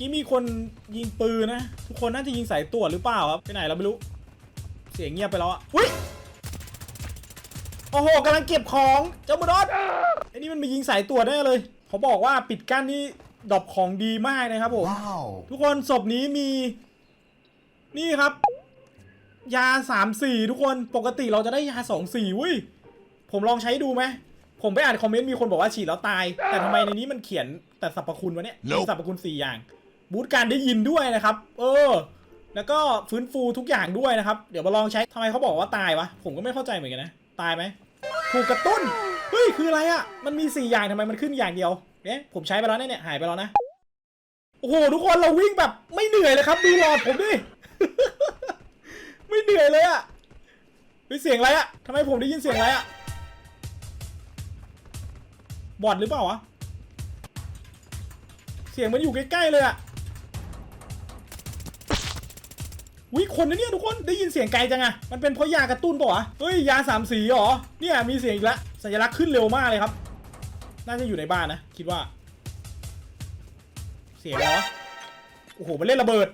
กี้มีคนยิงปืนนะ ทุกคนน่าจะยิงสายตรวจหรือเปล่าครับไปไหนเราไม่รู้ เสียงเงียบไปแล้วอะอุ้ยโอ้โหกำลังเก็บของเจ้าบุรอดไอ้นี่มันมายิงสายตรวจแน่เลยเขาบอกว่าปิดกั้นนี่ดรอปของดีมากนะครับผม Wow. ทุกคนศพนี้มี นี่ครับ ยาสามสี่ทุกคนปกติเราจะได้ยาสองสี่วุ้ยผมลองใช้ดูไหมผมไปอ่านคอมเมนต์มีคนบอกว่าฉีดแล้วตาย แต่ทำไมในนี้มันเขียนแต่สรรพคุณวะเนี่ยมี Nope สรรพคุณสี่อย่าง บูตการได้ยินด้วยนะครับ เออ แล้วก็ฟื้นฟูทุกอย่างด้วยนะครับ เดี๋ยวมาลองใช้ทำไมเขาบอกว่าตายวะ ผมก็ไม่เข้าใจเหมือนกันนะ ตายไหมถูกกระตุ้น เฮ้ย คืออะไรอะ่ะ มันมีสี่อย่างทำไมมันขึ้นอย่างเดียว เนี่ยผมใช้ไปแล้วเนี่ย หายไปแล้วนะ โอ้โห ทุกคนเราวิ่งแบบไม่เหนื่อยเลยครับ ดูหลอดผมดิ ไม่เหนื่อยเลยอะเฮ้เสียงอะไรอะทำไมผมได้ยินเสียงอะไรอะบอดหรือเปล่าวะ เสียงมันอยู่ใกล้ๆเลยอะ วิคนนะเนี่ยทุกคนได้ยินเสียงไกลจังอะมันเป็นเพราะยากระตุ้นเปล่าวะเฮ้ยยาสามสีเหรอเนี่ยมีเสียงอีกแล้วสัญลักษณ์ขึ้นเร็วมากเลยครับ น่าจะอยู่ในบ้านนะคิดว่า เสียงอะไรวะโอ้โหมันเล่นระเบิด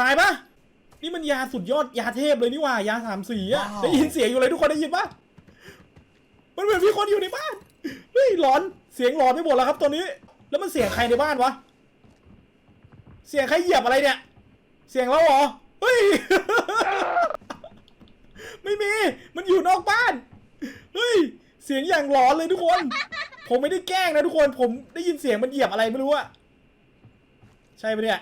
ตายปะนี่มันยาสุดยอดยาเทพเลยนี่หว่ายาสามสีอะว้าวได้ยินเสียงอยู่เลยทุกคนได้ยินปะมันเหมือนมีคนอยู่ในบ้าน เฮ้ยหลอนเสียงหลอนไปหมดแล้วครับตอนนี้ แล้วมันเสียงใครในบ้านวะ เสียงใครเหยียบอะไรเนี่ย เสียงเราเหรอเฮ้ย ไม่มี มันอยู่นอกบ้าน เฮ้ย เสียงอย่างหลอนเลยทุกคน ผมไม่ได้แกล้งนะทุกคน ผมได้ยินเสียงมันเหยียบอะไรไม่รู้อะใช่ปะเนี่ย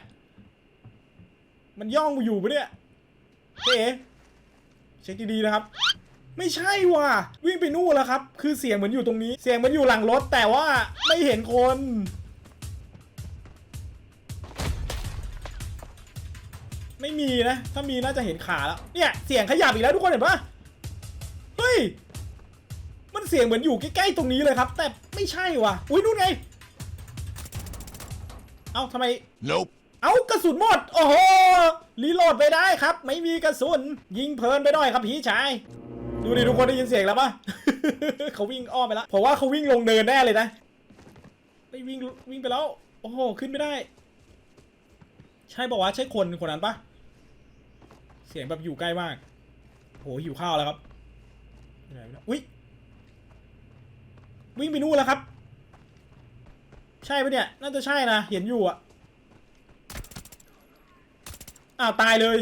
มันย่องอยู่ปะเนี่ยเอ๊เช็คดีๆนะครับ ไม่ใช่ว่ะวิ่งไปนู่นแล้วครับ คือเสียงเหมือนอยู่ตรงนี้ เสียงเหมันอยู่หลังรถแต่ว่าไม่เห็นคน ไม่มีนะ ถ้ามีน่าจะเห็นขาแล้ว เนี่ย เสียงขยับอีกแล้วทุกคนเห็นปะเฮ้ย มันเสียงเหมือนอยู่ใกล้ๆตรงนี้เลยครับ แต่ไม่ใช่ว่ะ อุ้ยนู่นไง เอ้าทำไม Nope. เอากระสุนหมด โอ้โหรีโหลดไปได้ครับ ไม่มีกระสุน ยิงเพลินไปหน่อยครับพี่ชาย ดูดิทุกคนได้ยินเสียงแล้วปะ เขาวิ่งอ้อมไปแล้วผมว่าเขาวิ่งลงเนินแน่เลยนะไม่วิ่งวิ่งไปแล้ว โอ้โหขึ้นไม่ได้ ใช่บอกว่าใช่คนคนนั้นปะเสียงแบบอยู่ใกล้มากโหหิวข้าวแล้วครับไหนวะเนี่ยอุ้ยวิ่งไปนู่นแล้วครับ ใช่ปะเนี่ย น่าจะใช่นะ เห็นอยู่อะอ้าวตายเลย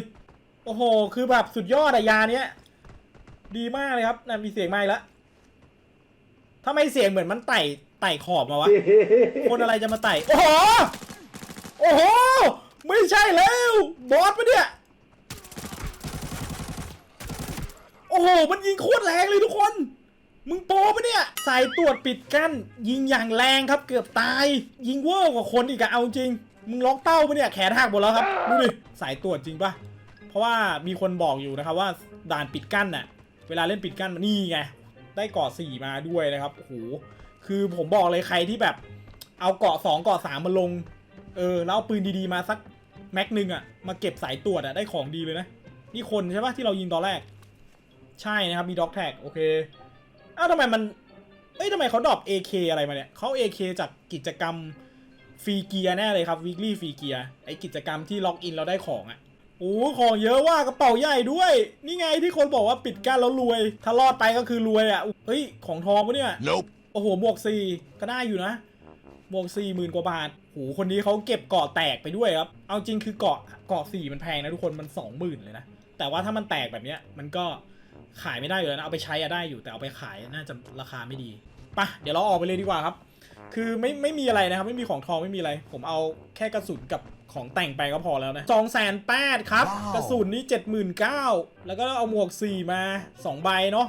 โอ้โห คือแบบสุดยอดอะยาเนี้ย ดีมากเลยครับนั่นมีเสียงไมาอีกแล้วทำไม่เสียงเหมือนมันไต่ไต่ขอบมาวะ คนอะไรจะมาไต่ โอ้โห โอ้โห ไม่ใช่แล้ว บอสปะเนี่ย โอ้โห มันยิงโคตรแรงเลยทุกคน มึงโปปะเนี่ย สายตรวจปิดกั้น ยิงอย่างแรงครับเกือบตาย ยิงเวอร์กว่าคนอีกอะเอาจริง มึงล็อกเป้าปะเนี่ย แขนหักหมดแล้วครับ ดูดิ สายตรวจจริงปะเพราะว่ามีคนบอกอยู่นะครับว่าด่านปิดกั้นน่ะ เวลาเล่นปิดกั้นนี่ไงได้เกาะสี่มาด้วยนะครับโอ้โหคือผมบอกเลยใครที่แบบ เอาเกาะสองเกาะสามมาลง เออแล้วเอาปืนดีๆมาสักแม็กหนึ่งอะมาเก็บสายตรวจอะได้ของดีเลยนะนี่คนใช่ปะที่เรายิงตอนแรก ใช่นะครับมีด็อกแท็กโอเคเอ้าวทำไมมันเอ้ยทำไมเขาดรอป AK อะไรมาเนี่ยเขา AK จากกิจกรรมฟรีเกียร์แน่เลยครับ weekly ฟรีเกียร์ไอกิจกรรมที่ล็อกอินเราได้ของอะ โอ้ของเยอะว่ากระเป๋าใหญ่ด้วย นี่ไงที่คนบอกว่าปิดกั้นแล้วรวย ถ้ารอดไปก็คือรวยอะ่ะเฮ้ยของทองปะเนี่ย Nope. โอ้โหหมวกสี่ก็ได้อยู่นะหมวกสี่หมื่นกว่าบาทโหคนนี้เขาเก็บเกาะแตกไปด้วยครับ เอาจริงคือเกาะเกาะสี่มันแพงนะทุกคนมันสองหมื่นเลยนะ แต่ว่าถ้ามันแตกแบบเนี้ยมันก็ขายไม่ได้อยู่แล้วนะเอาไปใช้อะได้อยู่แต่เอาไปขายน่าจะราคาไม่ดีไปะเดี๋ยวเราออกไปเลยดีกว่าครับ คือไม่ไม่มีอะไรนะครับ ไม่มีของทองไม่มีอะไร ผมเอาแค่กระสุนกับ ของแต่งไปก็พอแล้วนะสองแสนแปดครับว้าวกระสุนนี่เจ็ดหมื่นเก้าแล้วก็เอาหมวกสี่มาสองใบเนาะ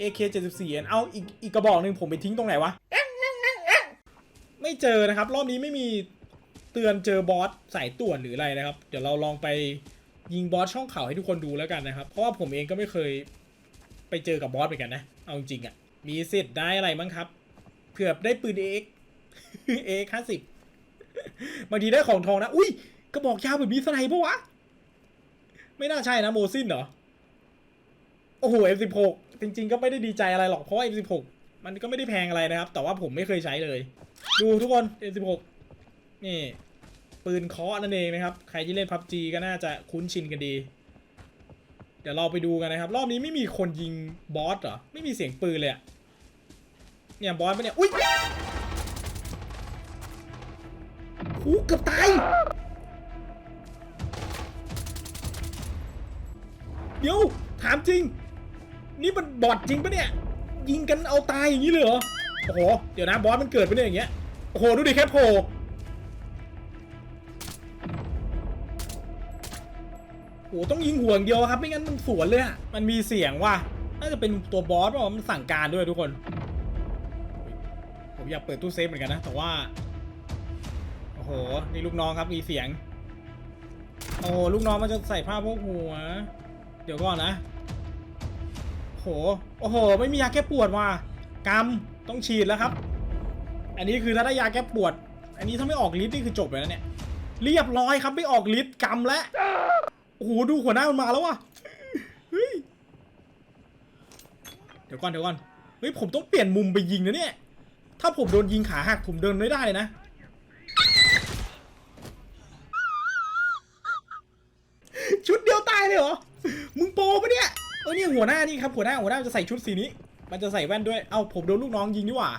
AK 74อันเอาอีกอีกกระบอกหนึ่งผมไปทิ้งตรงไหนวะ ไม่เจอนะครับ รอบนี้ไม่มีเตือนเจอบอสสายตรวจหรืออะไรนะครับ เดี๋ยวเราลองไปยิงบอสช่องข่าวให้ทุกคนดูแล้วกันนะครับ เพราะว่าผมเองก็ไม่เคยไปเจอกับบอสเหมือนกันนะ เอาจริงๆอะ่ะ มีสิทธิ์ได้อะไรบ้างครับ เผื่อได้ปืน AX AX 50 บางทีได้ของทองนะ อุ้ยกระบอกยาวแบบนี้สไนปะวะ ไม่น่าใช่นะโมซินเหรอ โอ้โห F16 จริง ๆ ก็ไม่ได้ดีใจอะไรหรอก เพราะว่า F16 มันก็ไม่ได้แพงอะไรนะครับ แต่ว่าผมไม่เคยใช้เลย ดูทุกคน M16 นี่ ปืนเคาะนั่นเองนะครับ ใครที่เล่น PUBG ก็น่าจะคุ้นชินกันดี เดี๋ยวเราไปดูกันนะครับ รอบนี้ไม่มีคนยิงบอสเหรอ ไม่มีเสียงปืนเลยอะเนี่ยบอสปะเนี่ย อุ้ย หูเกือบตาย เดี๋ยว ถามจริง นี่มันบอทจริงปะเนี่ย ยิงกันเอาตายอย่างนี้เลยเหรอ โอ้โห เดี๋ยวนะบอสมันเกิดไปเนี่ยอย่างเงี้ย โอ้โห ดูดิแค่โผล่โอ้โหต้องยิงห่วงเดียวครับ ไม่งั้นมันสวนเลยอะมันมีเสียงว่ะ น่าจะเป็นตัวบอสป่ะมันสั่งการด้วยทุกคน ผมอยากเปิดตู้เซฟเหมือนกันนะ แต่ว่า โอ้โหนี่ลูกน้องครับมีเสียง โอ้โหลูกน้องมันจะใส่ผ้าโพวกหัว เดี๋ยวก่อนนะโหโอ้โห ไม่มียาแก้ปวดว่ะกำต้องฉีดแล้วครับ อันนี้คือถ้าได้ยาแก้ปวด อันนี้ถ้าไม่ออกฤทธิ์นี่คือจบเลยนะเนี่ยเรียบร้อยครับไม่ออกฤทธิ์กำแล้วโอ้โหดูหัวหน้ามันมาแล้วว่ะเฮ้ยเดี๋ยวก่อนเดี๋ยวก่อนเฮ้ยผมต้องเปลี่ยนมุมไปยิงนะเนี่ยถ้าผมโดนยิงขาหักผมเดินไม่ได้เลยนะ ชุดเดียวตายเลยเหรอ มึงโปปะเนี่ย เออเนี่ยหัวหน้านี่ครับหัวหน้าหัวหน้าจะใส่ชุดสีนี้ มันจะใส่แว่นด้วย เอ้าผมโดนลูกน้องยิงนี่หว่า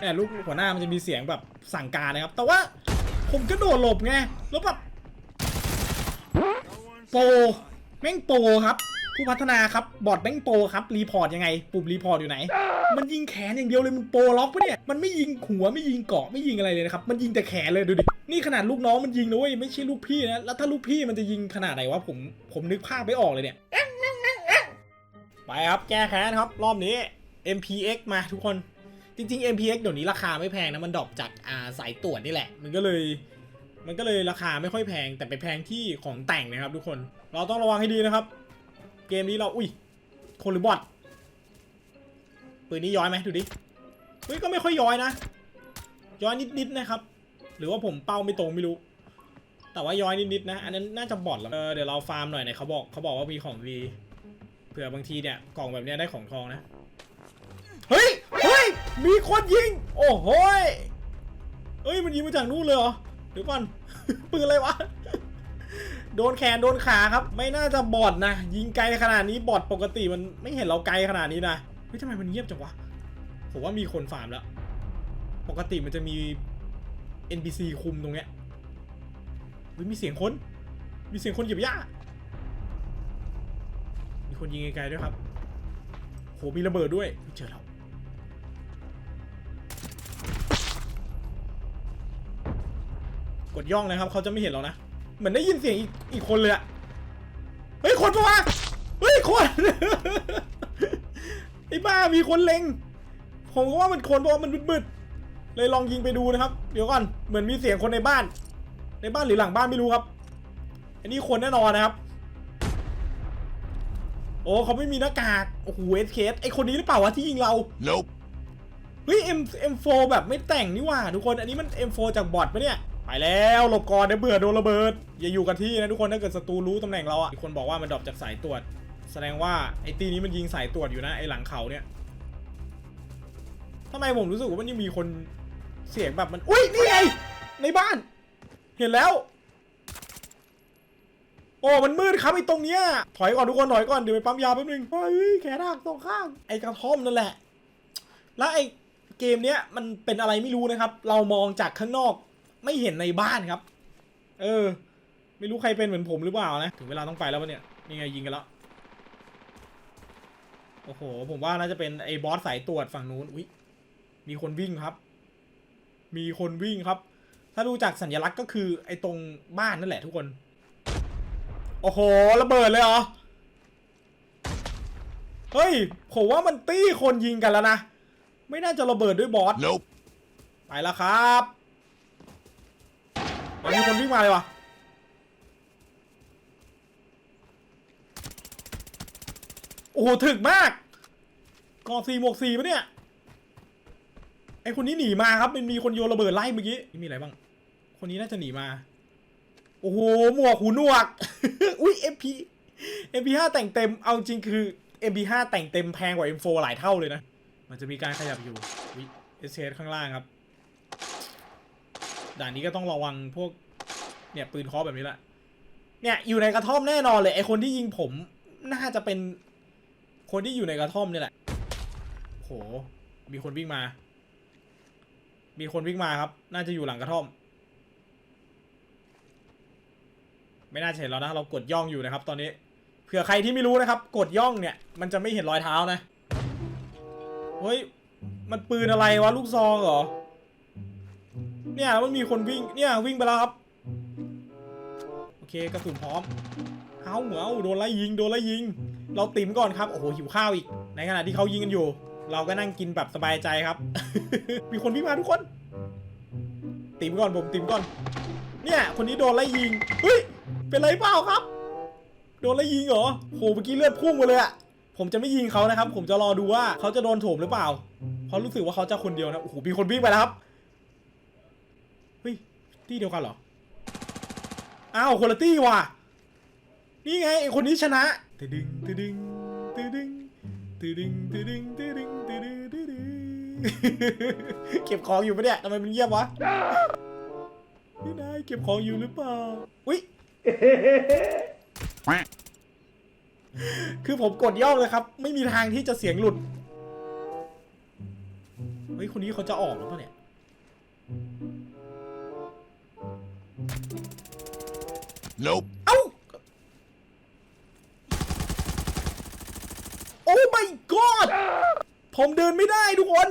แต่ลูกหัวหน้ามันจะมีเสียงแบบสั่งการนะครับ แต่ว่าผมก็โดดหลบไง แล้วแบบโปแม่งโปครับ ผู้พัฒนาครับบอดแม่งโปรครับรีพอร์ตยังไง ปุ่มรีพอร์ตอยู่ไหน มันยิงแขนอย่างเดียวเลยมันโปรล็อกปะเนี่ยมันไม่ยิงหัวไม่ยิงเกาะไม่ยิงอะไรเลยนะครับมันยิงแต่แขนเลยดูดินี่ขนาดลูกน้องมันยิงนะเว้ยไม่ใช่ลูกพี่นะแล้วถ้าลูกพี่มันจะยิงขนาดไหนวะผมผมนึกภาพไม่ออกเลยเนี่ยไปครับแก้แค้นครับรอบนี้ MPX มาทุกคนจริง ๆ MPX เดี๋ยวนี้ราคาไม่แพงนะมันดรอปจากอ่าสายตรวจนี่แหละ มันก็เลย มันก็เลยราคาไม่ค่อยแพงแต่ไปแพงที่ของแต่งนะครับทุกคน เราต้องระวังให้ดีนะครับ เกมนี้เรา อุ้ยคนหรือบอทปืนนี้ย้อยไหมดูดิเฮ้ยก็ไม่ค่อยย้อยนะ ย้อยนิดๆนะครับ หรือว่าผมเป้าไม่ตรงไม่รู้ แต่ว่าย้อยนิดๆนะ อันนั้นน่าจะบอทแล้วเเดี๋ยวเราฟาร์มหน่อยเนี่ยเขาบอกเขาบอกว่ามีของดีเผื่อบางทีเนี่ยกล่องแบบเนี้ยได้ของทองนะ เฮ้ย เฮ้ย มีคนยิง โอ้โหยเอ้ย มันยิงมาจากนู่นเลยเหรอ เดี๋ยวก่อน ปืนอะไรวะ โดนแขนโดนขาครับ ไม่น่าจะบอดนะ ยิงไกลขนาดนี้บอดปกติมันไม่เห็นเราไกลขนาดนี้นะเฮ้ยทำไมมันเงียบจังวะผมว่ามีคนฟาร์มแล้ว ปกติมันจะมี NPC คุมตรงเนี้ยเฮ้ยมีเสียงคน มีเสียงคนเหยียบหญ้ามีคนยิงไกลๆด้วยครับโหมีระเบิดด้วยเจอแล้วกดย่องเลยครับเขาจะไม่เห็นเรานะ เหมือนได้ยินเสียงอีกอีกคนเลยอะเฮ้ยคนปะวะเฮ้ยคนไอ้บ้ามีคนเล็ง ผมก็ว่ามันคนเพราะว่ามันมืดๆเลยลองยิงไปดูนะครับ เดี๋ยวก่อนเหมือนมีเสียงคนในบ้าน ในบ้านหรือหลังบ้านไม่รู้ครับ อันนี้คนแน่นอนนะครับ โอ้เขาไม่มีหน้ากากโอ้โหเอสเคสไอคนนี้หรือเปล่าวะที่ยิงเรา Nope. เฮ้ย M M4 แบบไม่แต่งนี่หว่าทุกคน อันนี้มัน M4 จากบอทปะเนี่ย ไปแล้วหลบก่อนเดี๋ยวเบื่อโดนระเบิด อย่าอยู่กันที่นะทุกคนถ้าเกิดศัตรูรู้ตำแหน่งเราอะมีคนบอกว่ามันดรอปจากสายตรวจ แสดงว่าไอ้ตีนี้มันยิงสายตรวจอยู่นะไอ้หลังเขาเนี่ยทำไมผมรู้สึกว่ามันยังมีคนเสียงแบบมันอุ้ยนี่ไงในบ้าน เห็นแล้ว โอ้มันมืดครับไอ้ตรงเนี้ยถอยก่อนทุกคนถอยก่อนเดี๋ยวไปปั๊มยาแป๊บนึงเฮ้ยแขนหักสองข้างไอ้กระท่อมนั่นแหละ แล้วไอ้เกมเนี้ยมันเป็นอะไรไม่รู้นะครับ เรามองจากข้างนอก ไม่เห็นในบ้านครับ เออ ไม่รู้ใครเป็นเหมือนผมหรือเปล่านะ ถึงเวลาต้องไปแล้วปะเนี่ย นี่ไงยิงกันแล้ว โอ้โห ผมว่าน่าจะเป็นไอ้บอสสายตรวจฝั่งนู้น อุ๊ย มีคนวิ่งครับ มีคนวิ่งครับ ถ้าดูจากสัญลักษณ์ก็คือไอ้ตรงบ้านนั่นแหละทุกคน โอ้โห ระเบิดเลยเหรอ เฮ้ย ผมว่ามันตี้คนยิงกันแล้วนะ ไม่น่าจะระเบิดด้วยบอส Nope. ไปแล้วครับ มันมีคนวิ่งมาเลยวะโอ้โหถึกมากกอซีหมวกสีปะเนี่ย ไอคนนี้หนีมาครับ มันมีคนโยนระเบิดไล่เมื่อกี้นี่มีอะไรบ้าง คนนี้น่าจะหนีมา โอ้โห หมวกหูหนวก อุ้ย MP MP5 แต่งเต็ม เอาจริงคือ MP5 แต่งเต็มแพงกว่า M4 หลายเท่าเลยนะ มันจะมีการขยับอยู่วิเอสเข้างล่างครับ ด่านนี้ก็ต้องระวังพวก เนี่ยปืนเคอแบบนี้แหละเนี่ยอยู่ในกระท่อมแน่นอนเลยไอคนที่ยิงผมน่าจะเป็น คนที่อยู่ในกระท่อมนี่แหละโหมีคนวิ่งมา มีคนวิ่งมาครับ น่าจะอยู่หลังกระท่อม ไม่น่าจะเห็นเรานะ เรากดย่องอยู่นะครับ ตอนนี้ เผื่อใครที่ไม่รู้นะครับ กดย่องเนี่ย มันจะไม่เห็นรอยเท้านะ เฮ้ย มันปืนอะไรวะลูกซองเหรอ เนี่ยมันมีคนวิ่งเนี่ยวิ่งไปแล้วครับ โอเคกระสุนพร้อมเอาเอาโดนไล่ยิงโดนไล่ยิง เราติ๋มก่อนครับโอ้โหหิวข้าวอีก ในขณะที่เขายิงกันอยู่ เราก็นั่งกินแบบสบายใจครับ มีคนวิ่งมาทุกคน ติ๋มก่อนผมติ๋มก่อน เนี่ย คนนี้โดนไล่ยิงเฮ้ยเป็นไรเปล่าครับ โดนไล่ยิงเหรอโหเมื่อกี้เลือดพุ่งมาเลยอะผมจะไม่ยิงเขานะครับ ผมจะรอดูว่าเขาจะโดนโถมหรือเปล่าเพราะรู้สึกว่าเขาจะคนเดียวนะโอ้โหมีคนวิ่งไปแล้วครับ ที่เดียวกันเหรอ อ้าวคนละตี้ว่ะ นี่ไงไอคนนี้ชนะตึดึงตึดึงตึดึงตึดึงตึดึงตึดึงตึดึงตึดึงเก็บของอยู่ปะเนี่ยทำไมมันเงียบวะพี่นายเก็บของอยู่หรือเปล่า อุ้ยคือผมกดย่อเลยครับ ไม่มีทางที่จะเสียงหลุด เฮ้ย คนนี้เขาจะออกหรือเปล่าเนี่ย Nope. เอ้า โอ้ my god ผมเดินไม่ได้ทุกคน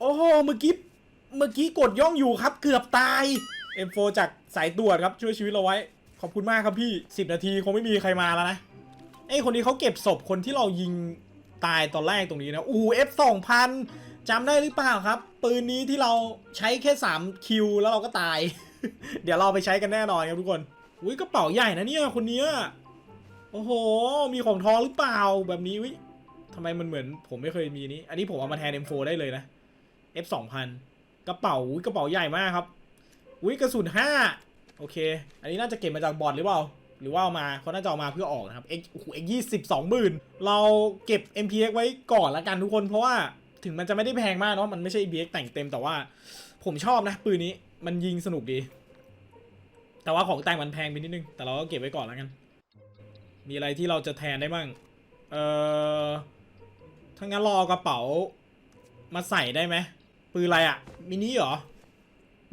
โอ้โห เมื่อกี้ เมื่อกี้กดย่องอยู่ครับ เกือบตาย M4 จากสายตรวจครับ ช่วยชีวิตเราไว้ ขอบคุณมากครับพี่ 10 นาทีคงไม่มีใครมาแล้วนะไอ้คนนี้เขาเก็บศพคนที่เรายิงตายตอนแรกตรงนี้นะ อู้ F 2000จำได้หรือเปล่าครับ ปืนนี้ที่เราใช้แค่ 3 คิวแล้วเราก็ตาย เดี๋ยวเราไปใช้กันแน่นอนครับทุกคน อุ้ยกระเป๋าใหญ่นะเนี่ยคนเนี้ยโอ้โห มีของทองหรือเปล่าแบบนี้วิทำไมมันเหมือนผมไม่เคยมีนี้ อันนี้ผมเอามาแทน M4 ได้เลยนะ F 2000กระเป๋าอุ๊ยกระเป๋าใหญ่มากครับ อุ้ยกระสุน5โอเค อันนี้น่าจะเก็บมาจากบอร์ดหรือเปล่า หรือว่าเอามาเขาน่าจะเอามาเพื่อออกนะครับ X โอ้โห X 20 20,000เราเก็บ MPX ไว้ก่อนละกันทุกคน เพราะว่าถึงมันจะไม่ได้แพงมากเนาะ มันไม่ใช่ MPX แต่งเต็มแต่ว่า ผมชอบนะปืนนี้ มันยิงสนุกดี แต่ว่าของแต่งมันแพงไปนิดนึง แต่เราก็เก็บไว้ก่อนแล้วกัน มีอะไรที่เราจะแทนได้บ้าง เอ่อถ้างั้นรอกระเป๋า มาใส่ได้ไหม ปืนอะไรอะมินิเหรอ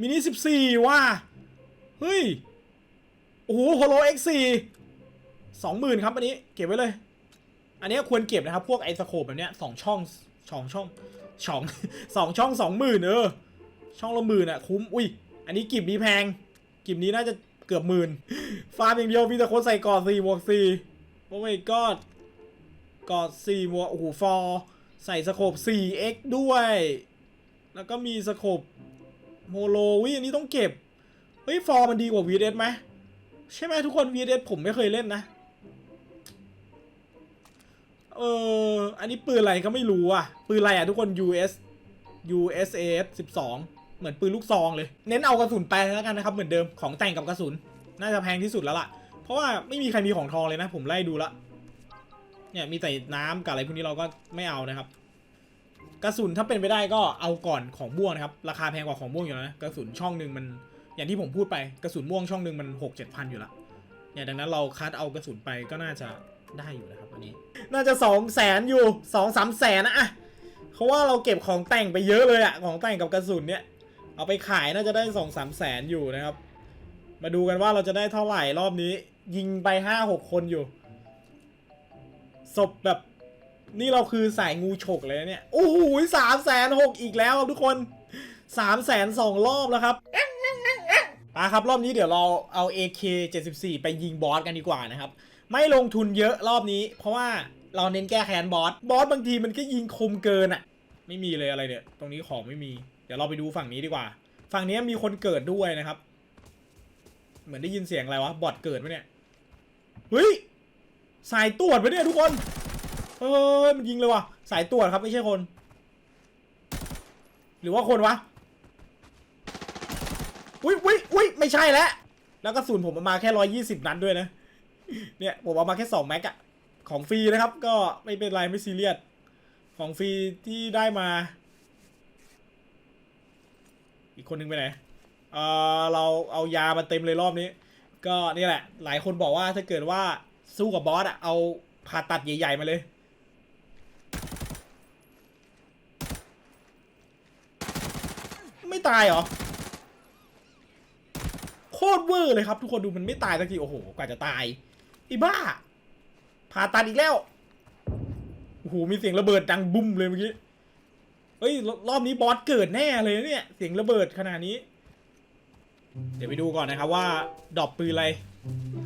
มินิสิบสี่ว่ะเฮ้ย โอ้โหโฮโล X4 สองหมื่นครับอันนี้ เก็บไว้เลย อันนี้ควรเก็บนะครับ พวกไอสโคปแบบเนี้ยสองช่องสองช่องช่องสองช่องสองหมื่นเออ ช่องละหมื่นอะคุ้ม อุ้ย อันนี้กิบนี้แพง กิบนี้น่าจะเกือบหมื่นฟาร์มอย่างเดียวมีแต่คนใส่กอดสี่บวกสี่โอ้ยกอดกอดสี่บวกโอ้โหฟอร์ใส่สโคป 4x ด้วย แล้วก็มีสโคปโมโลวิอันนี้ต้องเก็บ เฮ้ย ฟอร์มันดีกว่า VS ไหมใช่ไหมทุกคน VS ผมไม่เคยเล่นนะ เออ อันนี้ปืนอะไรก็ไม่รู้อะ ปืนอะไรอะทุกคน US USAS 12 เหมือนปืนลูกซองเลย เน้นเอากระสุนไปแล้วกันนะครับเหมือนเดิมของแต่งกับกระสุน น่าจะแพงที่สุดแล้วล่ะ เพราะว่าไม่มีใครมีของทองเลยนะ ผมไล่ดูละเนี่ยมีแต่น้ำกับอะไรพวกนี้เราก็ไม่เอานะครับ กระสุนถ้าเป็นไปได้ก็เอาก่อนของม่วงนะครับ ราคาแพงกว่าของม่วงอยู่แล้วนะกระสุนช่องหนึ่งมันอย่างที่ผมพูดไปกระสุนม่วงช่องหนึ่งมันหกเจ็ดพันอยู่ละเนี่ยดังนั้นเราคัดเอากระสุนไปก็น่าจะได้อยู่นะครับวันนี้ น่าจะสองแสนอยู่สองสามแสนนะอะเพราะว่าเราเก็บของแต่งไปเยอะเลยอะของแต่งกับกระสุนเนี่ย เอาไปขายน่าจะได้สองสามแสนอยู่นะครับ มาดูกันว่าเราจะได้เท่าไหร่รอบนี้ ยิงไปห้าหกคนอยู่ ศพแบบ นี่เราคือสายงูฉกเลยเนี่ย โอ้โหสามแสนหกอีกแล้วครับทุกคนสามแสนสองรอบแล้วครับมาครับรอบนี้เดี๋ยวเราเอา AK 74 ไปยิงบอสกันดีกว่านะครับ ไม่ลงทุนเยอะรอบนี้ เพราะว่าเราเน้นแก้แค้นบอส บอสบางทีมันก็ยิงคมเกินอะไม่มีเลยอะไรเนี่ย ตรงนี้ของไม่มี ดี๋ยวเราไปดูฝั่งนี้ดีกว่า ฝั่งนี้มีคนเกิดด้วยนะครับ เหมือนได้ยินเสียงอะไรวะ บอทเกิดไหมเนี่ย เฮ้ย สายตรวจไปเนี่ยทุกคน เฮ้ย มันยิงเลยว่ะ สายตรวจครับไม่ใช่คน หรือว่าคนวะ อุ้ยอุ้ยอุ้ยไม่ใช่แล้ว แล้วกระสุนผมมาแค่ร้อยยี่สิบนัดด้วยนะ เนี่ยผมเอามาแค่สองแม็กอะของฟรีนะครับ ก็ไม่เป็นไรไม่ซีเรียส ของฟรีที่ได้มา อีกคนหนึงไปไหนเออเราเอายามาเต็มเลยรอบนี้ ก็นี่แหละ หลายคนบอกว่าถ้าเกิดว่าสู้กับบอสอะเอาผ่าตัดใหญ่ ๆ มาเลย ไม่ตายเหรอ โคตรเวอร์เลยครับ ทุกคนดูมันไม่ตายสักทีโอ้โห กว่าจะตายอีบ้า ผ่าตัดอีกแล้วโอ้โหมีเสียงระเบิดดังบุ้มเลยเมื่อกี้ ฮ้ย รอบนี้บอสเกิดแน่เลยเนี่ยเสียงระเบิดขนาดนี้ เดี๋ยวไปดูก่อนนะครับว่าดรอปปืนอะไร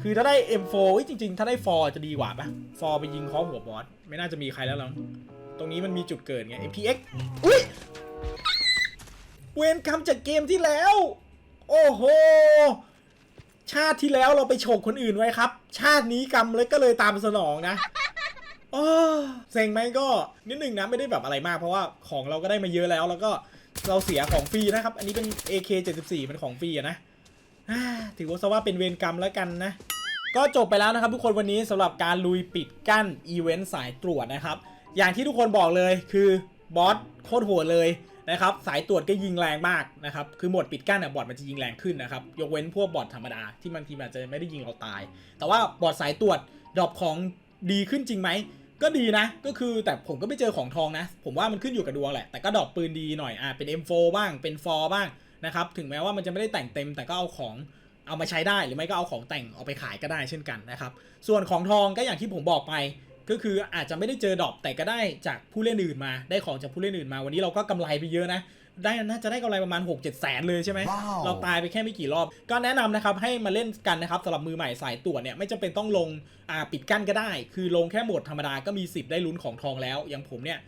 คือถ้าได้ M4 จริง ๆ ถ้าได้ฟอร์จะดีกว่าปะฟอร์ไปยิงเคอหัวบอสไม่น่าจะมีใครแล้วหรอกตรงนี้มันมีจุดเกิดไง MPX อุ้ยเวรกรรมจากเกมที่แล้ว โอ้โห ชาติที่แล้วเราไปโฉกคนอื่นไว้ครับ ชาตินี้กรรมเลยก็เลยตามสนองนะ โอ้เซ็งไหมก็นิดหนึ่งนะไม่ได้แบบอะไรมากเพราะว่าของเราก็ได้มาเยอะแล้ว แล้วก็เราเสียของฟรีนะครับ อันนี้เป็น AK 74เป็นของฟรีนะถือว่าซะว่าเป็นเวรกรรมแล้วกันนะ ก็จบไปแล้วนะครับทุกคนวันนี้สำหรับการลุยปิดกั้นอีเวนต์สายตรวจนะครับ อย่างที่ทุกคนบอกเลยคือบอสโคตรโหดเลยนะครับสายตรวจก็ยิงแรงมากนะครับคือหมดปิดกั้นเนี่ยบอทมันจะยิงแรงขึ้นนะครับยกเว้นพวกบอทธรรมดาที่บางทีมอาจจะไม่ได้ยิงเราตาย แต่ว่าบอทสายตรวจดรอปของ ดีขึ้นจริงไหมก็ดีนะ ก็คือแต่ผมก็ไม่เจอของทองนะ ผมว่ามันขึ้นอยู่กับดวงแหละ แต่ก็ดอปปืนดีหน่อย อ่า เป็น M4 บ้าง เป็น 4 บ้างนะครับ ถึงแม้ว่ามันจะไม่ได้แต่งเต็ม แต่ก็เอาของเอามาใช้ได้ หรือไม่ก็เอาของแต่งเอาไปขายก็ได้เช่นกันนะครับ ส่วนของทองก็อย่างที่ผมบอกไป ก็คืออาจจะไม่ได้เจอดอปแต่ก็ได้จากผู้เล่นอื่นมา ได้ของจากผู้เล่นอื่นมา วันนี้เราก็กำไรไปเยอะนะ ได้น่าจะได้กำไรประมาณ 6 7แสนเลยใช่ไหมว้าวเราตายไปแค่ไม่กี่รอบ ก็แนะนำนะครับให้มาเล่นกันนะครับสำหรับมือใหม่สายตรวจเนี่ยไม่จำเป็นต้องลงอ่าปิดกั้นก็ได้ คือลงแค่โหมดธรรมดาก็มีสิทธิ์ได้ลุ้นของทองแล้ว อย่างผมเนี่ย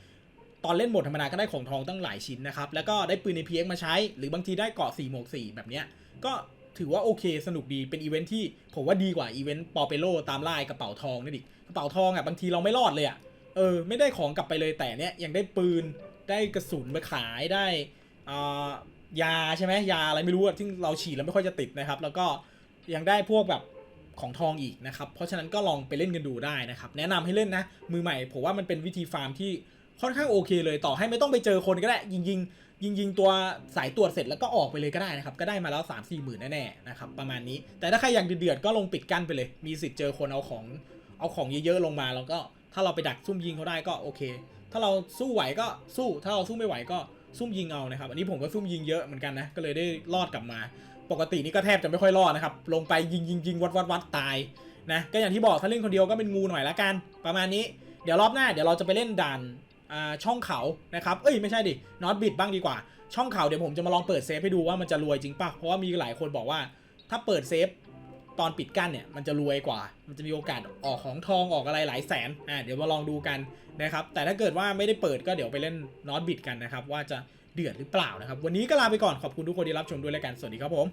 ตอนเล่นโหมดธรรมดาก็ได้ของทองตั้งหลายชิ้นนะครับแล้วก็ได้ปืนใน PX มาใช้ หรือบางทีได้เกาะ4หมวก4แบบเนี้ยก็ถือว่าโอเคสนุกดีเป็นอีเวนท์ที่ผมว่าดีกว่าอีเวนต์ปอเปโลตามล่ากระเป๋าทองนี่ดิกระเป๋าทองอะบางทีเราไม่รอดเลยอะเออไม่ได้ของกลับไปเลยแต่เนี้ยยังได้ปืนได้กระสุนมาขายได้อ่า ยาใช่ไหมยาอะไรไม่รู้ที่เราฉีดแล้วไม่ค่อยจะติดนะครับ แล้วก็ยังได้พวกแบบของทองอีกนะครับ เพราะฉะนั้นก็ลองไปเล่นกันดูได้นะครับ แนะนำให้เล่นนะ มือใหม่ผมว่ามันเป็นวิธีฟาร์มที่ค่อนข้างโอเคเลยต่อให้ไม่ต้องไปเจอคนก็ได้ยิงยิงยิงยิงตัวสายตรวจเสร็จแล้วก็ออกไปเลยก็ได้นะครับ ก็ได้มาแล้ว 3 4หมื่นแน่ๆนะครับประมาณนี้ แต่ถ้าใครอยากเดือดก็ลงปิดกั้นไปเลย มีสิทธิ์เจอคนเอาของเอาของเยอะๆลงมาแล้วก็ถ้าเราไปดักซุ่มยิงเขาได้ก็โอเค ถ้าเราสู้ไหวก็สู้ถ้าเราสู้ไม่ไหวก็ ซุ่มยิงเอานะครับ อันนี้ผมก็ซุ่มยิงเยอะเหมือนกันนะ ก็เลยได้รอดกลับมา ปกตินี่ก็แทบจะไม่ค่อยรอดนะครับ ลงไปยิงยิงยิงวัดวัดวัดตายนะ ก็อย่างที่บอกถ้าเล่นคนเดียวก็เป็นงูหน่อยละกัน ประมาณนี้ เดี๋ยวรอบหน้าเดี๋ยวเราจะไปเล่นด่านอ่าช่องเขานะครับ เอ้ยไม่ใช่ดิ นอตบิดบ้างดีกว่า ช่องเขาเดี๋ยวผมจะมาลองเปิดเซฟให้ดูว่ามันจะรวยจริงป่ะ เพราะว่ามีหลายคนบอกว่า ถ้าเปิดเซฟ ตอนปิดกั้นเนี่ยมันจะรวยกว่า มันจะมีโอกาสออกของทองออกอะไรหลายแสนอ่าเดี๋ยวมาลองดูกันนะครับ แต่ถ้าเกิดว่าไม่ได้เปิดก็เดี๋ยวไปเล่นนอตบิดกันนะครับ ว่าจะเดือดหรือเปล่านะครับ วันนี้ก็ลาไปก่อนขอบคุณทุกคนที่รับชมด้วยแล้วกันสวัสดีครับผม